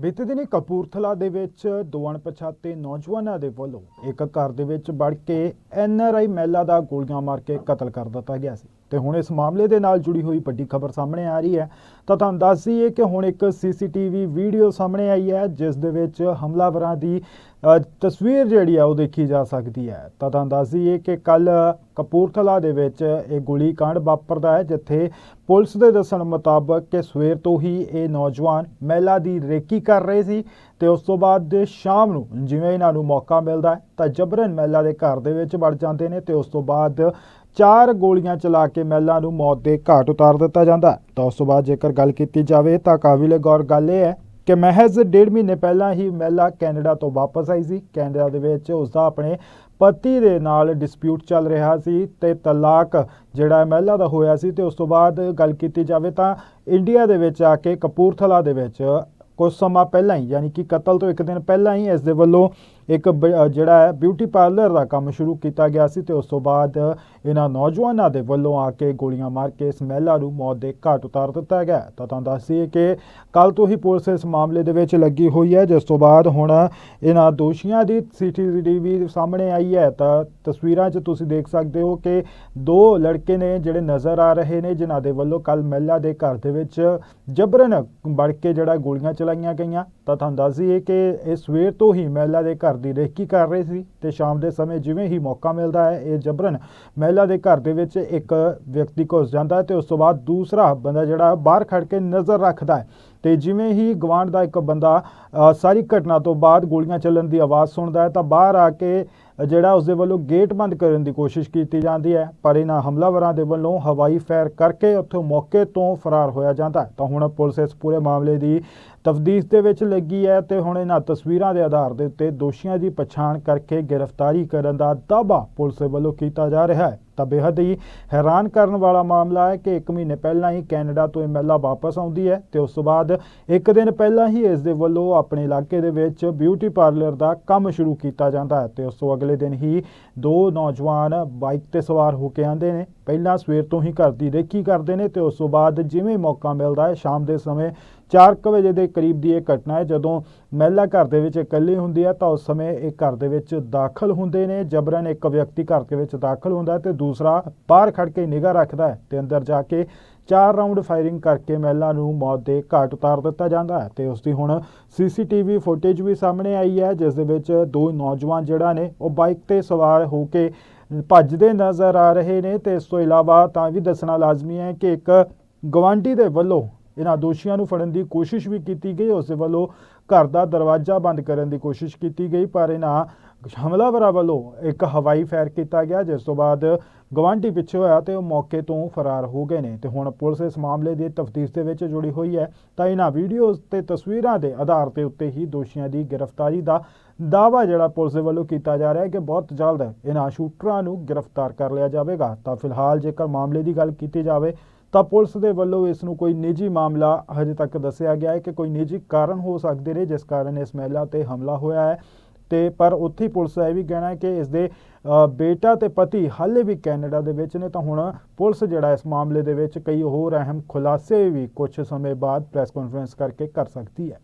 ਬੀਤੇ ਦਿਨੀ ਕਪੂਰਥਲਾ ਦੇ ਵਿੱਚ ਦੋ ਅਣਪਛਾਤੇ ਨੌਜਵਾਨਾਂ ਦੇ ਵੱਲੋਂ ਇੱਕ ਘਰ ਦੇ ਵਿੱਚ ਵੜ ਕੇ ਐਨਆਰਆਈ ਮਹਿਲਾ ਦਾ ਗੋਲੀਆਂ ਮਾਰ ਕੇ ਕਤਲ ਕਰ ਦਿੱਤਾ ਗਿਆ ਸੀ। ਤੇ ਹੁਣ ਇਸ ਮਾਮਲੇ ਦੇ ਨਾਲ ਜੁੜੀ ਹੋਈ ਵੱਡੀ ਖਬਰ ਸਾਹਮਣੇ ਆ ਰਹੀ ਹੈ। ਤਾਂ ਤੁਹਾਨੂੰ ਦੱਸ ਦਈਏ ਕਿ ਹੁਣ ਇੱਕ ਸੀਸੀਟੀਵੀ ਵੀਡੀਓ ਸਾਹਮਣੇ ਆਈ ਹੈ, ਜਿਸ ਦੇ ਵਿੱਚ ਹਮਲਾਵਰਾਂ ਦੀ ਤਸਵੀਰ ਜਿਹੜੀ ਆ ਉਹ ਦੇਖੀ ਜਾ ਸਕਦੀ ਹੈ। ਤਾਂ ਤੁਹਾਨੂੰ ਦੱਸ ਦਈਏ ਕਿ ਕੱਲ ਕਪੂਰਥਲਾ ਦੇ ਵਿੱਚ ਇਹ ਗੋਲੀ ਕਾਂਡ ਵਾਪਰਦਾ ਹੈ, ਜਿੱਥੇ ਪੁਲਿਸ ਦੇ ਦੱਸਣ ਮੁਤਾਬਕ ਕਿ ਸਵੇਰ ਤੋਂ ਹੀ ਇਹ ਨੌਜਵਾਨ ਮਹਿਲਾ ਦੀ ਰੇਕੀ ਕਰ ਰਹੇ ਸੀ ਤੇ ਉਸ ਤੋਂ ਬਾਅਦ ਸ਼ਾਮ ਨੂੰ ਜਿਵੇਂ ਇਹਨਾਂ ਨੂੰ ਮੌਕਾ ਮਿਲਦਾ ਹੈ, ਤਾਂ ਜਬਰਨ ਮਹਿਲਾ ਦੇ ਘਰ ਦੇ ਵਿੱਚ ਵੜ ਜਾਂਦੇ ਨੇ ਤੇ ਉਸ ਤੋਂ ਬਾਅਦ ਚਾਰ ਗੋਲੀਆਂ ਚਲਾ ਕੇ ਮਹਿਲਾ ਨੂੰ ਮੌਤ ਦੇ ਘਾਟ ਉਤਾਰ ਦਿੱਤਾ ਜਾਂਦਾ। ਤਾਂ ਉਸ ਤੋਂ ਬਾਅਦ ਜੇਕਰ ਗੱਲ ਕੀਤੀ ਜਾਵੇ ਤਾਂ ਕਾਬਿਲੇ ਗੌਰ ਗੱਲ ਇਹ ਹੈ ਕਿ ਮਹਿਜ਼ ਡੇਢ ਮਹੀਨੇ ਪਹਿਲਾਂ ਹੀ ਮਹਿਲਾ ਕੈਨੇਡਾ ਤੋਂ ਵਾਪਸ ਆਈ ਸੀ। ਕੈਨੇਡਾ ਦੇ ਵਿੱਚ ਉਸ ਦਾ ਆਪਣੇ ਪਤੀ ਦੇ ਨਾਲ ਡਿਸਪਿਊਟ ਚੱਲ ਰਿਹਾ ਸੀ ਤੇ ਤਲਾਕ ਜਿਹੜਾ ਮਹਿਲਾ ਦਾ ਹੋਇਆ ਸੀ ਤੇ ਉਸ ਤੋਂ ਬਾਅਦ ਗੱਲ ਕੀਤੀ ਜਾਵੇ ਤਾਂ ਇੰਡੀਆ ਦੇ ਵਿੱਚ ਆ ਕੇ ਕਪੂਰਥਲਾ ਦੇ ਵਿੱਚ ਕੁਝ ਸਮਾਂ ਪਹਿਲਾਂ ਹੀ, ਯਾਨੀ ਕਿ ਕਤਲ ਤੋਂ ਇੱਕ ਦਿਨ ਪਹਿਲਾਂ ਹੀ ਇਸ ਦੇ ਵੱਲੋਂ ਇੱਕ ਬ- ਜਿਹੜਾ ਹੈ ਬਿਊਟੀ ਪਾਰਲਰ ਦਾ ਕੰਮ ਸ਼ੁਰੂ ਕੀਤਾ ਗਿਆ ਸੀ ਤੇ ਉਸ ਤੋਂ ਬਾਅਦ ਇਹਨਾਂ ਨੌਜਵਾਨਾਂ ਦੇ ਵੱਲੋਂ ਆ ਕੇ ਗੋਲੀਆਂ ਮਾਰ ਕੇ ਇਸ ਮਹਿਲਾ ਨੂੰ ਮੌਤ ਦੇ ਘਾਟ ਉਤਾਰ ਦਿੱਤਾ ਗਿਆ। ਤਾਂ ਤੁਹਾਨੂੰ ਦੱਸ ਦਈਏ ਕਿ ਕੱਲ ਤੋਂ ਹੀ ਪੁਲਿਸ ਇਸ ਮਾਮਲੇ ਦੇ ਵਿੱਚ ਲੱਗੀ ਹੋਈ ਹੈ, ਜਿਸ ਤੋਂ ਬਾਅਦ ਹੁਣ ਇਹਨਾਂ ਦੋਸ਼ੀਆਂ ਦੀ ਸੀਸੀਟੀਵੀ ਸਾਹਮਣੇ ਆਈ ਹੈ। ਤਾਂ ਤਸਵੀਰਾਂ 'ਚ ਤੁਸੀਂ ਦੇਖ ਸਕਦੇ ਹੋ ਕਿ ਦੋ ਲੜਕੇ ਨੇ ਜਿਹੜੇ ਨਜ਼ਰ ਆ ਰਹੇ ਨੇ, ਜਿਨ੍ਹਾਂ ਦੇ ਵੱਲੋਂ ਕੱਲ ਮਹਿਲਾ ਦੇ ਘਰ ਦੇ ਵਿੱਚ ਜਬਰਨ ਵੜ ਕੇ ਜਿਹੜਾ ਗੋਲੀਆਂ ਚਲਾਈਆਂ ਗਈਆਂ। ਤਾਂ ਤੁਹਾਨੂੰ ਦੱਸ ਦਈਏ ਕਿ ਇਹ ਸਵੇਰ ਤੋਂ ਹੀ ਮਹਿਲਾ ਦੇ ਘਰ ਦੀ ਰੇਕੀ ਕਰ ਰਹੇ ਸੀ ਤੇ ਸ਼ਾਮ ਦੇ ਸਮੇਂ ਜਿਵੇਂ ਹੀ ਮੌਕਾ ਮਿਲਦਾ ਹੈ, ਇਹ ਜਬਰਨ ਮਹਿਲਾ ਦੇ ਘਰ ਦੇ ਵਿੱਚ ਇੱਕ ਵਿਅਕਤੀ ਘੁਸ ਜਾਂਦਾ ਹੈ ਤੇ ਉਸ ਤੋਂ ਬਾਅਦ ਦੂਸਰਾ ਬੰਦਾ ਜਿਹੜਾ ਬਾਹਰ ਖੜ ਕੇ ਨਜ਼ਰ ਰੱਖਦਾ ਹੈ। ਤੇ ਜਿਵੇਂ ਹੀ ਗਵਾਂਢ ਦਾ ਇੱਕ ਬੰਦਾ ਸਾਰੀ ਘਟਨਾ ਤੋਂ ਬਾਅਦ ਗੋਲੀਆਂ ਚੱਲਣ ਦੀ ਆਵਾਜ਼ ਸੁਣਦਾ ਹੈ ਤਾਂ ਬਾਹਰ ਆ ਕੇ ਜਿਹੜਾ ਉਸ ਦੇ ਵੱਲੋਂ ਗੇਟ ਬੰਦ ਕਰਨ ਦੀ ਕੋਸ਼ਿਸ਼ ਕੀਤੀ ਜਾਂਦੀ ਹੈ, ਪਰ ਇਹਨਾਂ ਹਮਲਾਵਰਾਂ ਦੇ ਵੱਲੋਂ ਹਵਾਈ ਫਾਇਰ ਕਰਕੇ ਉੱਥੋਂ ਮੌਕੇ ਤੋਂ ਫਰਾਰ ਹੋਇਆ ਜਾਂਦਾ ਤਾਂ ਹੁਣ ਪੁਲਿਸ ਇਸ ਪੂਰੇ ਮਾਮਲੇ ਦੀ ਤਫਦੀਸ਼ ਦੇ ਵਿੱਚ ਲੱਗੀ ਹੈ ਤੇ ਹੁਣ ਇਹਨਾਂ ਤਸਵੀਰਾਂ ਦੇ ਆਧਾਰ ਦੇ ਉੱਤੇ ਦੋਸ਼ੀਆਂ ਦੀ ਪਛਾਣ ਕਰਕੇ ਗ੍ਰਿਫਤਾਰੀ ਕਰਨ ਦਾ ਦਾਅਵਾ ਪੁਲਿਸ ਵੱਲੋਂ ਕੀਤਾ ਜਾ ਰਿਹਾ ਹੈ। ਤਾਂ ਬੇਹੱਦ ਹੀ ਹੈਰਾਨ ਕਰਨ ਵਾਲਾ ਮਾਮਲਾ ਹੈ ਕਿ 1 ਮਹੀਨੇ ਪਹਿਲਾਂ ਹੀ ਕੈਨੇਡਾ ਤੋਂ ਇਹ ਮਹਿਲਾ ਵਾਪਸ ਆਉਂਦੀ ਹੈ ਤੇ ਉਸ ਤੋਂ ਬਾਅਦ ਇੱਕ ਦਿਨ ਪਹਿਲਾਂ ਹੀ ਇਸ ਦੇ ਵੱਲੋਂ ਆਪਣੇ ਇਲਾਕੇ ਦੇ ਵਿੱਚ ਬਿਊਟੀ ਪਾਰਲਰ ਦਾ ਕੰਮ ਸ਼ੁਰੂ ਕੀਤਾ ਜਾਂਦਾ ਹੈ ਤੇ ਉਸ ਤੋਂ ਅਗਲੇ ਦਿਨ ਹੀ ਦੋ ਨੌਜਵਾਨ ਬਾਈਕ ਤੇ ਸਵਾਰ ਹੋ ਕੇ ਆਉਂਦੇ ਨੇ। ਪਹਿਲਾਂ ਸਵੇਰ ਤੋਂ ਹੀ ਘਰ ਦੀ ਰੇਖੀ ਕਰਦੇ ਨੇ ਤੇ ਉਸ ਤੋਂ ਬਾਅਦ ਜਿਵੇਂ ਮੌਕਾ ਮਿਲਦਾ ਹੈ, ਸ਼ਾਮ ਦੇ ਸਮੇਂ 4:00 ਵਜੇ ਦੇ ਕਰੀਬ ਦੀ ਇਹ ਘਟਨਾ ਹੈ। ਜਦੋਂ ਮਹਿਲਾ ਘਰ ਦੇ ਵਿੱਚ ਇਕੱਲੀ ਹੁੰਦੀ ਹੈ ਤਾਂ ਉਸ ਸਮੇਂ ਇਹ ਘਰ ਦੇ ਵਿੱਚ ਦਾਖਲ ਹੁੰਦੇ ਨੇ। ਜਬਰਨ ਇੱਕ ਵਿਅਕਤੀ ਘਰ ਦੇ ਵਿੱਚ ਦਾਖਲ ਹੁੰਦਾ ਹੈ ਤੇ ਦੂਸਰਾ ਬਾਹਰ ਖੜ ਕੇ ਨਿਗਾਹ ਰੱਖਦਾ ਹੈ ਤੇ ਅੰਦਰ ਜਾ ਕੇ ਚਾਰ ਰਾਉਂਡ ਫਾਇਰਿੰਗ ਕਰਕੇ ਮਹਿਲਾ ਨੂੰ ਮੌਤ ਦੇ ਘਾਟ ਉਤਾਰ ਦਿੱਤਾ ਜਾਂਦਾ ਹੈ ਤੇ ਉਸ ਦੀ ਹੁਣ ਸੀਸੀਟੀਵੀ ਫੁਟੇਜ ਵੀ ਸਾਹਮਣੇ ਆਈ ਹੈ, ਜਿਸ ਦੇ ਵਿੱਚ ਦੋ ਨੌਜਵਾਨ ਜਿਹੜਾ ਨੇ ਉਹ ਬਾਈਕ ਤੇ ਸਵਾਰ ਹੋ ਕੇ ਭੱਜਦੇ ਨਜ਼ਰ ਆ ਰਹੇ ਨੇ ਤੇ ਇਸ ਤੋਂ ਇਲਾਵਾ ਤਾਂ ਵੀ ਦੱਸਣਾ ਲਾਜ਼ਮੀ ਹੈ ਕਿ ਇੱਕ ਗਵਾਂਢੀ ਦੇ ਵੱਲੋਂ ਇਹਨਾਂ ਦੋਸ਼ੀਆਂ ਨੂੰ ਫੜਨ ਦੀ ਕੋਸ਼ਿਸ਼ ਵੀ ਕੀਤੀ ਗਈ। ਉਸ ਦੇ ਵੱਲੋਂ ਘਰ ਦਾ ਦਰਵਾਜ਼ਾ ਬੰਦ ਕਰਨ ਦੀ ਕੋਸ਼ਿਸ਼ ਕੀਤੀ ਗਈ, ਪਰ ਇਹਨਾਂ ਹਮਲਾਵਰਾਂ ਵੱਲੋਂ ਇੱਕ ਹਵਾਈ ਫਾਇਰ ਕੀਤਾ ਗਿਆ, ਜਿਸ ਤੋਂ ਬਾਅਦ ਗਵਾਂਢੀ ਪਿੱਛੇ ਹੋਇਆ ਤੇ ਉਹ ਮੌਕੇ ਤੋਂ ਫਰਾਰ ਹੋ ਗਏ ਨੇ। ਤੇ ਹੁਣ ਪੁਲਿਸ ਇਸ ਮਾਮਲੇ ਦੀ ਤਫਤੀਸ਼ ਦੇ ਵਿੱਚ ਜੁੜੀ ਹੋਈ ਹੈ। ਤਾਂ ਇਹਨਾਂ ਵੀਡੀਓਜ਼ ਤੇ ਤਸਵੀਰਾਂ ਦੇ ਆਧਾਰ ਤੇ ਉੱਤੇ ਹੀ ਦੋਸ਼ੀਆਂ ਦੀ ਗ੍ਰਿਫਤਾਰੀ ਦਾ ਦਾਵਾ ਜਿਹੜਾ ਪੁਲਿਸ ਦੇ ਵੱਲੋਂ ਕੀਤਾ ਜਾ ਰਿਹਾ ਹੈ ਕਿ ਬਹੁਤ ਜਲਦ ਇਹਨਾਂ ਸ਼ੂਟਰਾਂ ਨੂੰ ਗ੍ਰਿਫਤਾਰ ਕਰ ਲਿਆ ਜਾਵੇਗਾ। ਤਾਂ ਫਿਲਹਾਲ ਜੇਕਰ ਮਾਮਲੇ ਦੀ ਗੱਲ ਕੀਤੀ ਜਾਵੇ ਤਾਂ ਪੁਲਿਸ ਦੇ ਵੱਲੋਂ ਇਸ ਨੂੰ ਕੋਈ ਨਿੱਜੀ ਮਾਮਲਾ ਹਜੇ ਤੱਕ ਦੱਸਿਆ ਗਿਆ ਹੈ ਕਿ ਕੋਈ ਨਿੱਜੀ ਕਾਰਨ ਹੋ ਸਕਦੇ ਨੇ, ਜਿਸ ਕਾਰਨ ਇਸ ਮਹਿਲਾ ਤੇ ਹਮਲਾ ਹੋਇਆ ਹੈ। ਤੇ ਪਰ ਉੱਥੇ ਪੁਲਿਸ ਦਾ ਇਹ ਵੀ ਕਹਿਣਾ ਹੈ ਕਿ ਇਸ ਦੇ ਬੇਟਾ ਤੇ ਪਤੀ ਹਾਲੇ ਵੀ ਕੈਨੇਡਾ ਦੇ ਵਿੱਚ ਨੇ, ਤਾਂ ਹੁਣ ਪੁਲਿਸ ਜਿਹੜਾ ਇਸ ਮਾਮਲੇ ਦੇ ਵਿੱਚ ਕਈ ਹੋਰ ਅਹਿਮ ਖੁਲਾਸੇ ਵੀ ਕੁਝ ਸਮੇਂ ਬਾਅਦ ਪ੍ਰੈਸ ਕਾਨਫਰੰਸ ਕਰਕੇ ਕਰ ਸਕਦੀ ਹੈ।